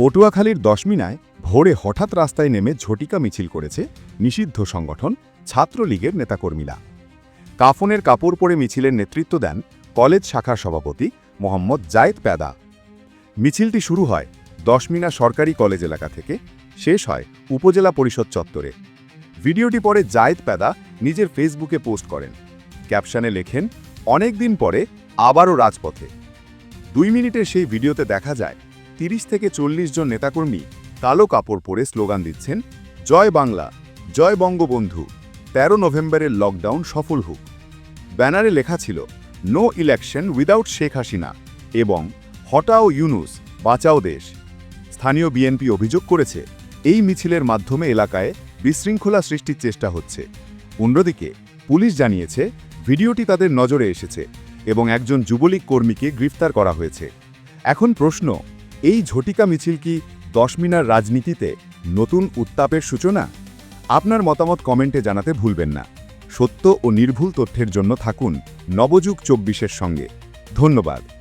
পটুয়াখালীর দশমিনায় ভোরে হঠাৎ রাস্তায় নেমে ঝটিকা মিছিল করেছে নিষিদ্ধ সংগঠন ছাত্রলীগের নেতাকর্মীরা। কাফনের কাপড় পরে মিছিলের নেতৃত্ব দেন কলেজ শাখার সভাপতি মোহাম্মদ জায়েদ প্যাদা। মিছিলটি শুরু হয় দশমিনা সরকারি কলেজ এলাকা থেকে, শেষ হয় উপজেলা পরিষদ চত্বরে। ভিডিওটি পরে জায়েদ প্যাদা নিজের ফেসবুকে পোস্ট করেন। ক্যাপশনে লেখেন, অনেক দিন পরে আবারও রাজপথে। দুই মিনিটের সেই ভিডিওতে দেখা যায় তিরিশ থেকে চল্লিশ জন নেতাকর্মী কালো কাপড় পরে স্লোগান দিচ্ছেন, জয় বাংলা, জয় বঙ্গবন্ধু। তেরো নভেম্বরের লকডাউন সফল হোক। ব্যানারে লেখা ছিল, no election without Sheikh Hasina এবং হটাও ইউনুস, বাঁচাও দেশ। স্থানীয় বিএনপি অভিযোগ করেছে, এই মিছিলের মাধ্যমে এলাকায় বিশৃঙ্খলা সৃষ্টির চেষ্টা হচ্ছে। অন্যদিকে পুলিশ জানিয়েছে, ভিডিওটি তাদের নজরে এসেছে এবং একজন যুবলীগ কর্মীকে গ্রেফতার করা হয়েছে। এখন প্রশ্ন এই ঝটিকা মিছিল কি দশমিনার রাজনীতিতে নতুন উত্তাপের সূচনা? আপনার মতামত কমেন্টে জানাতে ভুলবেন না। সত্য ও নির্ভুল তথ্যের জন্য থাকুন নবযুগ চব্বিশের সঙ্গে। ধন্যবাদ।